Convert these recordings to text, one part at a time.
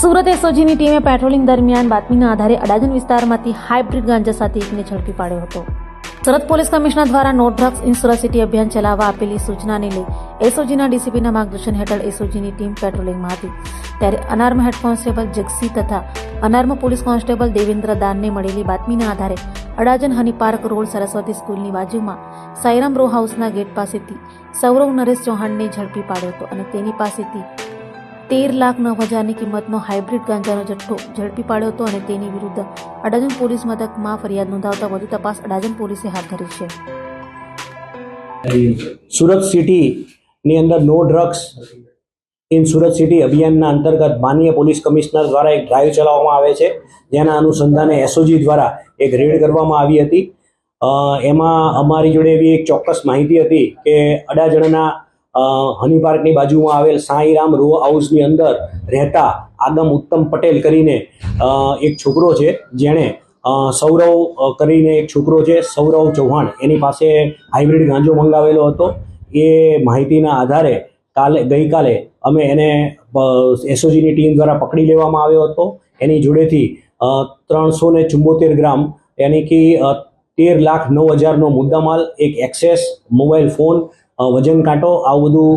સુરત એસઓજીની ટીમે પેટ્રોલિંગ દરમિયાન બાતમીના આધારે અડાજણ વિસ્તારમાંથી હાઇબ્રિડ ગાંજા સાથે એકને ઝડપી પાડ્યો હતો. સુરત પોલીસ કમિશનર દ્વારા no drugs in Surat city અભિયાન ચલાવવા આપેલી સૂચનાને લઈ એસઓજીના ડીસીપીના માર્ગદર્શન હેઠળ એસઓજીની ટીમ પેટ્રોલિંગમાં હતી. ત્યારે અનાર્મ હેડ કોન્સ્ટેબલ જગસી તથા અનાર્મ પોલીસ કોન્સ્ટેબલ દેવેન્દ્ર દાનને મળેલી બાતમીના આધારે Adajan honey park road Saraswati સ્કૂલની બાજુમાં સાયરામ રો હાઉસના ગેટ પાસેથી સૌરવ નરેશ ચૌહાણને ઝડપી પાડ્યો હતો અને તેની પાસેથી તેર લાખ નવ હજારની કિંમતનો હાઇબ્રિડ ગાંજાનો જથ્થો ઝડપી પાડ્યો હતો અને તેની વિરુદ્ધ અડાજણ પોલીસ મથકમાં ફરિયાદ નોંધાવતા વધુ તપાસ અડાજણ પોલીસે હાથ ધરી છે. સુરત સિટીની અંદર no drugs in Surat city અભિયાનના અંતર્ગત માન્ય પોલીસ કમિશનર દ્વારા એક ડ્રાઈવ ચલાવવામાં આવે છે. જેના અનુસંધાને એસઓજી દ્વારા એક રેડ કરવામાં આવી હતી. એમાં અમારી જોડે એવી એક ચોક્કસ માહિતી હતી કે અડાજણના હની પાર્કની બાજુમાં આવેલ સાંઈરામ રો હાઉસની અંદર રહેતા આગમ ઉત્તમ પટેલ કરીને એક છોકરો છે. જેણે સૌરવ કરીને એક છોકરો છે, સૌરવ ચૌહાણ. એની પાસે હાઇબ્રિડ ગાંજો મંગાવેલો હતો. એ માહિતીના આધારે કાલે, ગઈકાલે અમે એને એસઓજીની ટીમ દ્વારા પકડી લેવામાં આવ્યો હતો. એની જોડેથી ત્રણસો ને ચુંબોતેર ગ્રામ, યાની કે તેર લાખ નવ હજારનો મુદ્દામાલ, એક એક્સેસ, મોબાઈલ ફોન વજન કાંટો, આવું બધું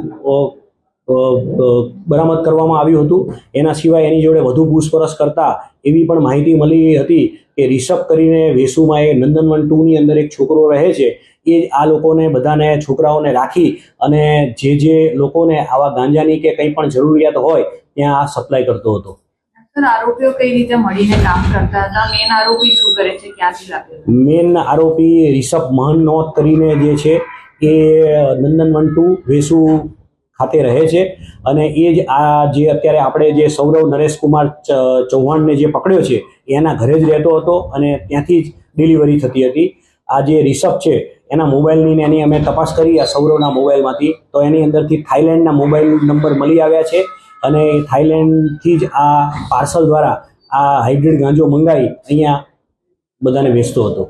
બરામદ કરવામાં આવ્યું હતું. એના સિવાય એની જોડે વધુ પૂછપરછ કરતા એવી પણ માહિતી મળી હતી કે રિષભ કરીને વેસુમાં એ નંદનવન ટુની અંદર એક છોકરો રહે છે. એ આ લોકોને બધાને છોકરાઓને રાખી અને જે જે લોકોને આવા ગાંજાની કે કંઈ પણ જરૂરિયાત હોય ત્યાં આ સપ્લાય કરતો હતો. આરોપીઓ કઈ રીતે મળીને કામ કરતા હતા? મેન આરોપી શું કરે છે? ક્યાંથી લાવ્યો મેન આરોપી રિષભ મહનોત કરીને જે છે એ નંદન મંટુ વેસુ ખાતે રહે છે અને એ જ આ જે અત્યારે આપણે જે સૌરવ નરેશકુમાર ચૌહાણને જે પકડ્યો છે એના ઘરે જ રહેતો હતો અને ત્યાંથી જ ડિલિવરી થતી હતી. આ જે રિષભ છે એના મોબાઈલની એની અમે તપાસ કરી આ સૌરવના મોબાઈલમાંથી. તો એની અંદરથી થાઈલેન્ડના મોબાઈલ નંબર મળી આવ્યા છે અને થાઇલેન્ડથી જ આ પાર્સલ દ્વારા આ હાઇબ્રિડ ગાંજો મંગાવી અહીંયા બધાને વેચતો હતો.